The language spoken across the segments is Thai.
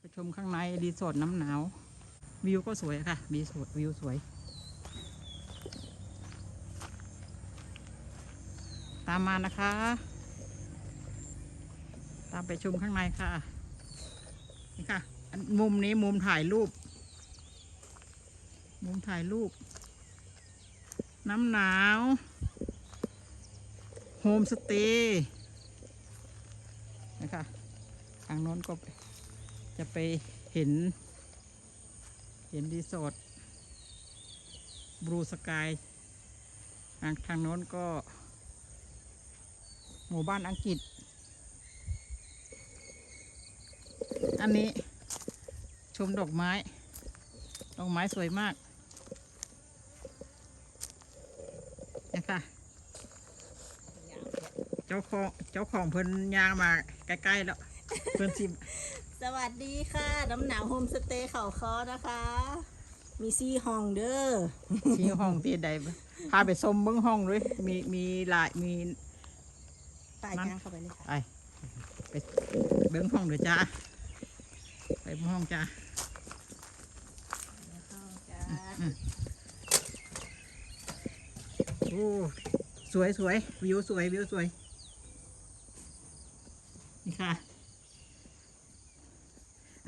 ไปชมข้างในรีสอร์ทน้ำหนาว วิวก็สวยค่ะวิวสวยวิวสวย ตามมานะคะ ตามไปชมข้างในค่ะ นี่ค่ะ มุมนี้มุมถ่ายรูป มุมถ่ายรูป น้ำหนาวโฮมสเตย์นะคะทางโน้นก็ จะไปเห็น เห็นรีสอร์ทบลูสกายทางทางโน้นก็ หมู่บ้านอังกฤษ อันนี้ชมดอกไม้ ดอกไม้สวยมากนะคะเจ้าของเจ้าของเพิ่นยางมาใกล้ๆแล้ว เพิ่นสิ สวัสดีค่ะ น้ำหนาวโฮมสเตย์เขาคอนะคะ มีซี่ห้องเด้อที่ห้องที่ใดบ่พาไปชมเบิ้งห้องด้วยมีมีหลายมีตายย่างเข้าไปเลยค่ะไปไปเบิ้งห้องเดี๋ยวจ้าไปเบิ่งห้องจ้าห้องจ้าโอ้สวยสวยวิวสวยวิวสวยนี่ค่ะ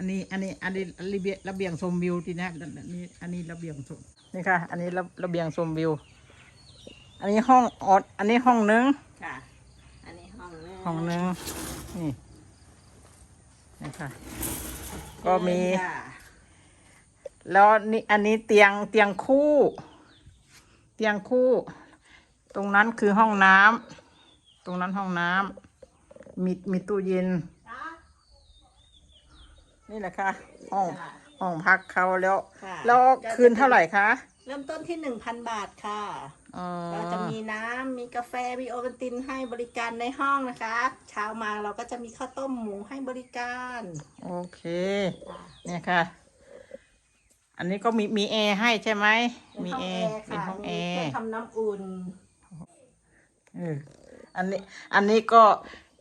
อันนี้อันนี้อันนี้ระเบียงระเบียงชมวิวทีนะอันนี้อันนี้ระเบียงชมนี่ค่ะ อันนี้ระระเบียงชมวิว อันนี้ห้องออดอันนี้ห้องนึงค่ะ อันนี้ห้องนึงห้องนึงนี่นะคะก็มีค่ะแล้วนี่อันนี้เตียงเตียงคู่ เตียงคู่ ตรงนั้นคือห้องน้ำตรงนั้นห้องน้ำมีมีตู้เย็นจ้า นี่แหละค่ะห้องจ้ะห้องพักเขาแล้ว ค่ะแล้วคืนเท่าไหร่คะเริ่มต้นที่หนึ่งพันบาทค่ะอ๋อเราจะมีน้ำมีกาแฟมีโอวัลตินให้บริการในห้องนะคะ เช้ามาเราก็จะมีข้าวต้มหมูให้บริการโอเคเนี่ยค่ะ อันนี้ก็มีมีแอร์ให้ใช่ไหม เป็นมีห้องแอแอร์ร์เป็นค่ะห้องแอมีเครื่อร์งทำน้ำอุ่น เอออันนี้ อันนี้ก็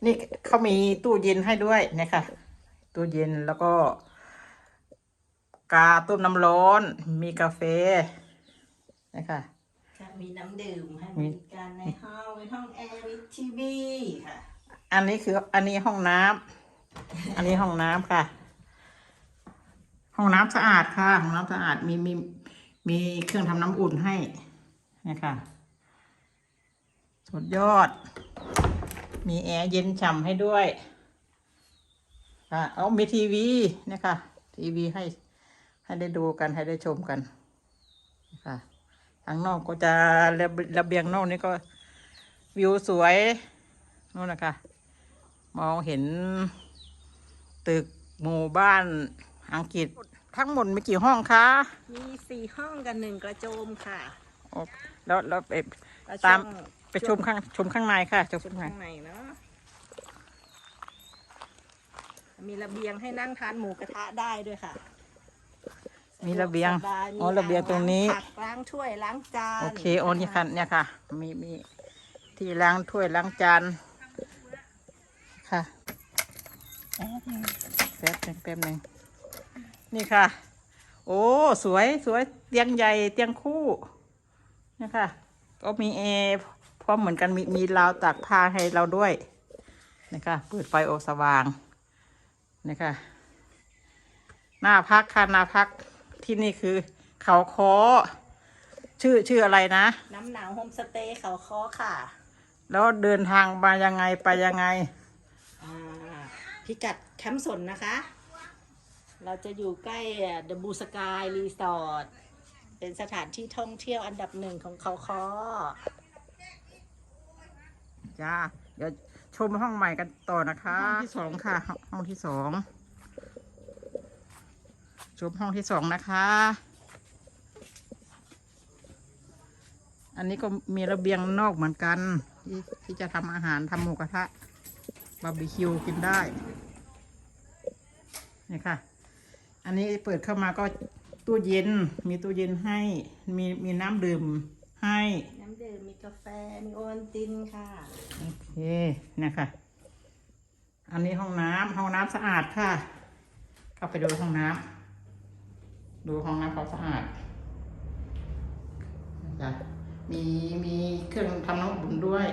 นี่เขามีตู้เย็นให้ด้วยเนี่ยค่ะ ตู้เย็นแล้วก็ กาต้มน้ำร้อน มีกาแฟนะคะ ค่ะมีน้ำดื่มให้บริการในห้องมีห้องแอร์มีทีวีค่ะ อันนี้คืออันนี้ห้องน้ำอันนี้ห้องน้ำค่ะ ห้องน้ำสะอาดค่ะ ห้องน้ำสะอาดมีมีมีเครื่องทำน้ำอุ่นให้เนี่ยค่ะสุดยอด มีแอร์เย็นฉ่ำให้ด้วย ค่ะเอามีทีวีเนี่ยค่ะทีวีให้ให้ได้ดูกันให้ได้ชมกันค่ะทางนอกก็จะระเบระเบียงนอกนี่ก็วิวสวยนู่นนะคะมองเห็นตึกหมู่บ้านอังกฤษทั้งหมดมีกี่ห้องคะ มีสี่ห้องกันหนึ่งกระโจมค่ะโอ้แล้วแล้วไปแล้วตามช่วงไปชมข้างชมข้างในค่ะชมช่วงข้างในข้างในเนาะ มีระเบียงให้นั่งทานหมูกระทะได้ด้วยค่ะมีระเบียงสบามีอ๋อระเบียงตรงนี้ล้าผักล้างถ้วยล้างจานโอเคโอ้นี่ค่ะเนี่ยค่ะ มีมีที่ล้างถ้วยล้างจาน ค่ะแป๊บหนึงแป๊บหนึงนี่ค่ะ โอ้ สวยสวยเตียงใหญ่เตียงคู่เนี่ยค่ะ ก็มีแอร์พร้อมเหมือนกันมีมีราวตากผ้าให้เราด้วยนะคะเปิดไฟโอสว่าง นะคะหน้าพักค่ะหน้าพักที่นี่คือ เขาคอชื่อชื่ออะไรนะ น้ำหนาวโฮมสเตย์เขาคอค่ะ แล้วเดินทางมายังไงไปยังไงอ่าพิกัดแคมป์สนนะคะ เราจะอยู่ใกล้เดอะบูสกายรีสอร์ทเป็นสถานที่ท่องเที่ยวอันดับหนึ่งของเขาคอจ้าเดี๋ยว ชมห้องใหม่กันต่อนะคะ ห้องที่สองค่ะ ห้องที่สองชมห้องที่สองนะคะ อันนี้ก็มีระเบียงนอกเหมือนกัน ที่ที่จะทำอาหารทำหมูกระทะบาร์บีคิวกินได้นี่ค่ะ อันนี้เปิดเข้ามาก็ตู้เย็น มีตู้เย็นให้ มีมีน้ำดื่มให้น้ำดื่มมี กาแฟมีโอวัลตินค่ะ โอเคนะคะอันนี้ห้องน้ำห้องน้ำสะอาดค่ะ เข้าไปดูห้องน้ำดูห้องน้ำเขาสะอาดจ้ะมีมีเครื่องทำน้ำอุ่นด้วย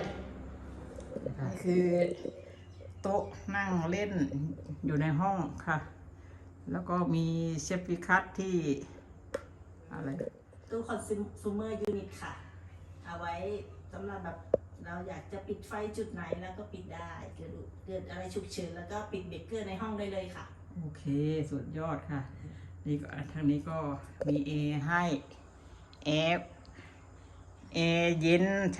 นี่คือโต๊ะนั่งเล่นอยู่ในห้องค่ะ แล้วก็มีเชฟฟิคัตที่อะไร ตู้คอนซูเมอร์ยูนิตค่ะ เอาไว้สำหรับแบบเราอยากจะปิดไฟจุดไหนแล้วก็ปิดได้เกิดเกิดอะไรฉุกเฉินแล้วก็ปิดเบรกเกอร์ในห้องได้เลยค่ะ โอเค สุดยอดค่ะ นี่ก็ทางนี้ก็มีเอให้แอร์แอร์เย็นช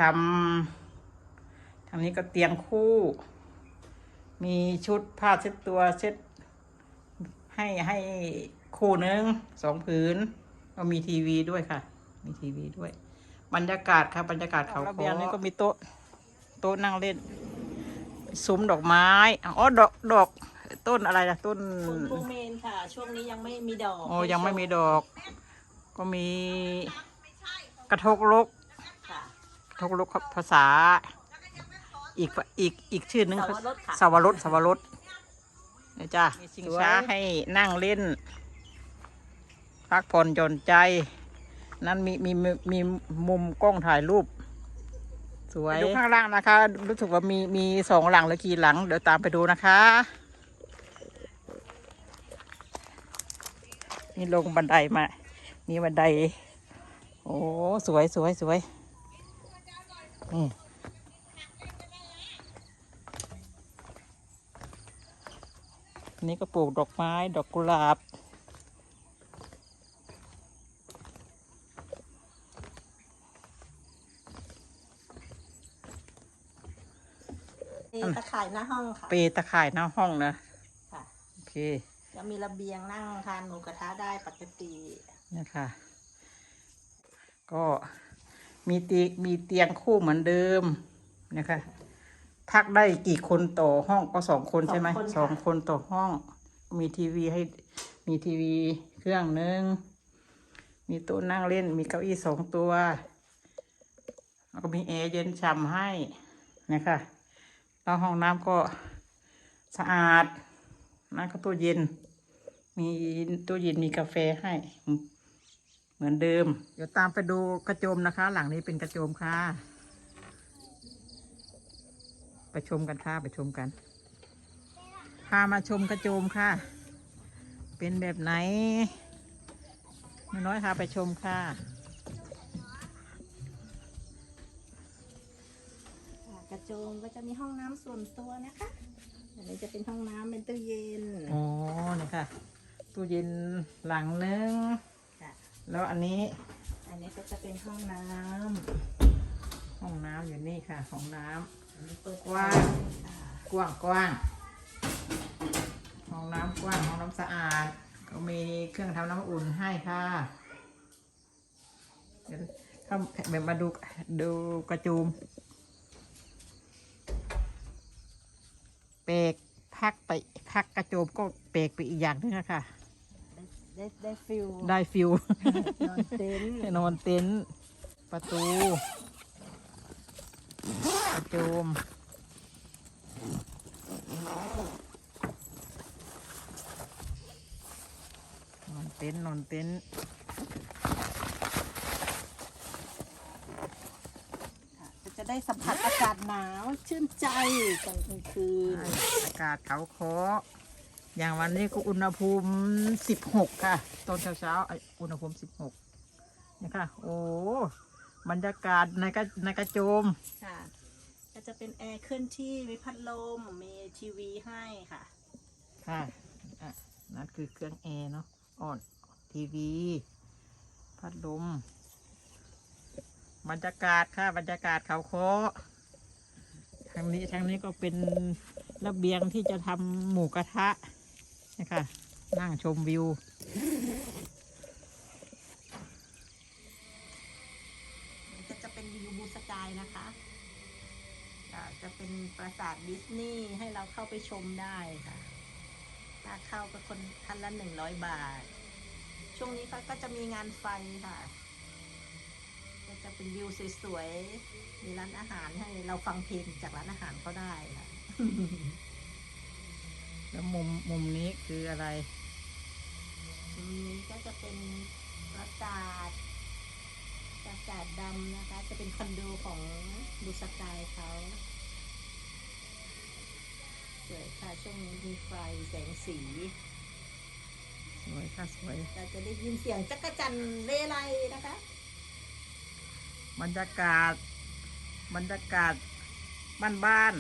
ำทางนี้ก็เตียงคู่ มีชุดผ้าเช็ดตัวเช็ด ให้ให้คู่หนึ่งสองผืนก็มีทีวีด้วยค่ะ มีทีวีด้วย บรรยากาศครับบรรยากาศเขาระเบียงนี้ก็มีโต๊ะโต๊ะนั่งเล่นซุ้มดอกไม้อ๋อดอกดอกต้นอะไรนะต้นคุณครูเมนค่ะ ช่วงนี้ยังไม่มีดอกโอ้ยังไม่มีดอก ก็มีกระทกลกค่ะกระทกลกภาษา อีกอีกอีกชื่อหนึงสาวรสค่ะสาวรสสาวรสเนี่ยจ้ามีชิงช้าให้นั่งเล่น พักผ่อนหย่อนใจ นั้นมีมีมีมีมุมกล้องถ่ายรูป สวยดูข้างล่างนะคะ รู้สึกว่ามีมีสองหลังหรือกี่หลัง เดี๋ยวตามไปดูนะคะนี่ลงบันไดมามีบันได โอ้ สวยสวยสวยนี่นี่ก็ปลูกดอกไม้ ดอกกุหลาบ มีตะข่ายหน้าห้องค่ะเปตะข่ายหน้าห้องนะค่ะโอเคจะมีระเบียงนั่งทานหมูกระทะได้ปกติเนี่ยค่ะก็มีเตียงมีเตียงคู่เหมือนเดิมนะคะ พักได้กี่คนต่อห้องก็สองคนใช่ไหมสองคนค่ะสองคนต่อห้อง มีทีวีให้มีทีวีเครื่องหนึ่งมีโต๊ะนั่งเล่น มีเก้าอี้สองตัว แล้วก็มีแอร์เย็นฉ่ำให้นะคะ แล้วห้องน้ำก็สะอาดน้ำก็ตู้เย็น มีตู้เย็นมีกาแฟให้ เหมือนเดิม เดี๋ยวตามไปดูกระโจมนะคะ หลังนี้เป็นกระโจมค่ะ ไปชมกันค่ะไปชมกันพามาชมกระโจมค่ะ เป็นแบบไหนไม่น้อยค่ะไปชมค่ะ กระโจมก็จะมีห้องน้ำส่วนตัวนะคะ อันนี้จะเป็นห้องน้ำเป็นตู้เย็น อ๋อนี่ค่ะ ตู้เย็นหลังนึง ค่ะ แล้วอันนี้อันนี้ก็จะเป็นห้องน้ห้องน้ำอยู่นี่ค่ะห้องน้ำอันนี้เปิดกว้างค่ะำกว้างกว้างห้องน้ำกว้างห้องน้ำสะอาด ก็มีเครื่องทำน้ำอุ่นให้ค่ะเดี๋ยวเข้าแบบมาดูดูกระจูม เปรกพักไปพักกระโจมก็เปรกไปอีกอย่างหนึงอะค่ะได้ได้ได้ฟิลได้ฟิลนอนเต็นท์นอนเต็นท์ประตูกระโจมนอนเต็นท์นอนเต็นท์ ค่ะก็จะได้ สัมผัสอากาศหนาวชื่นใจตอนกลางคืนอากาศเขาเคาะอย่างวันนี้ก็อุณหภูมิสิบหกค่ะ ตอนเช้าเช้าๆอะอุณหภูมิสิบหกนี่ค่ะโอ้ บรรยากาศในกระในกระโจม ค่ะ ก็จะเป็นแอร์เคลื่อนที่ มีพัดลม มีทีวีให้ค่ะ ค่ะอะนั่นคือเครื่องแอร์เนาะอ่อนทีวี พัดลม บรรยากาศค่ะบรรยากาศเขาโคทางนี้ทางนี้ก็เป็นระเบียงที่จะทำหมูกระทะนะคะนั่งชมวิวก็จะเป็นวิวบูสกายนะคะจะเป็นปราสาทดิสนีย์ให้เราเข้าไปชมได้ค่ะค่าเข้าก็คนท่านละหนึ่งร้อยบาท ช่วงนี้ก็จะมีงานไฟค่ะ จะเป็นวิวสวยๆ มีร้านอาหารให้เราฟังเพลงจากร้านอาหารเขาได้ค่ะแล้วมุมมุมนี้คืออะไรตรงนี้ก็จะเป็นปราสาทปราสาทดำนะคะ จะเป็นคอนโดของบูสกายเขาสวยค่ะช่วงนี้มีไฟแสงสีสวยค่ะสวยเราจะได้ยินเสียงจักรจันเลไลนะคะ บรรยากาศ บรรยากาศบ้านบ้าน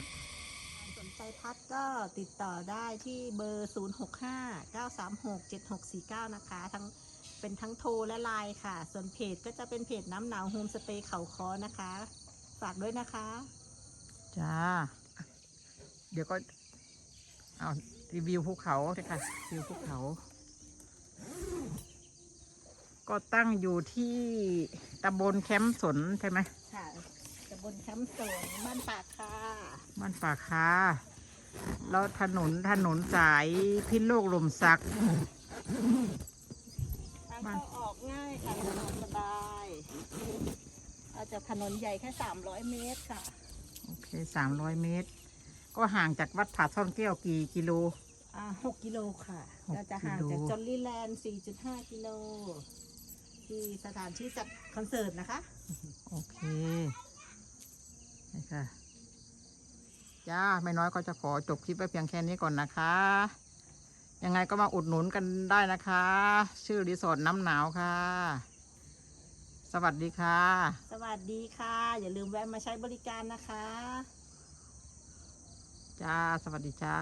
สนใจพัดก็ติดต่อได้ที่เบอร์ 0 6 5 9 3 6 7 6 4 9 นะคะ ทั้งเป็นทั้งโทรและไลน์ค่ะ ส่วนเพจก็จะเป็นเพจน้ำหนาวโฮมสเตย์เขาคอนะคะ ฝากด้วยนะคะๆจ้า เดี๋ยวก็ เอารีวิวภูเขาเลยค่ะรีวิวภูเขา ก็ตั้งอยู่ที่ ตำบลแคมป์สนใช่ไหมค่ะตำบลแคมป์สวนบ้านปากค่ะบ้านป่าคาแล้วถนนถนนสายพิษโลกลมสักทางเข้าออกง่ายค่ะสะดวกสบายเอาจากถนนใหญ่แค่300เมตรค่ะ โอเคสามร้อยเมตร ก็ห่างจากวัดผาซ่อนแก้วกี่กิโล อ่า6กิโลค่ะหกเราจะห่างกิโลจากจอลลี่แลนด์4.5กิโล ที่สถานที่จัดคอนเสิร์ตนะคะ โอเคนี่ค่ะจ้าไม่น้อยก็จะขอจบคลิปไว้เพียงแค่นี้ก่อนนะคะ ยังไงก็มาอุดหนุนกันได้นะคะ ชื่อรีสอร์ทน้ำหนาวค่ะ สวัสดีค่ะ สวัสดีค่ะ อย่าลืมแวะมาใช้บริการนะคะ จ้า สวัสดีจ้า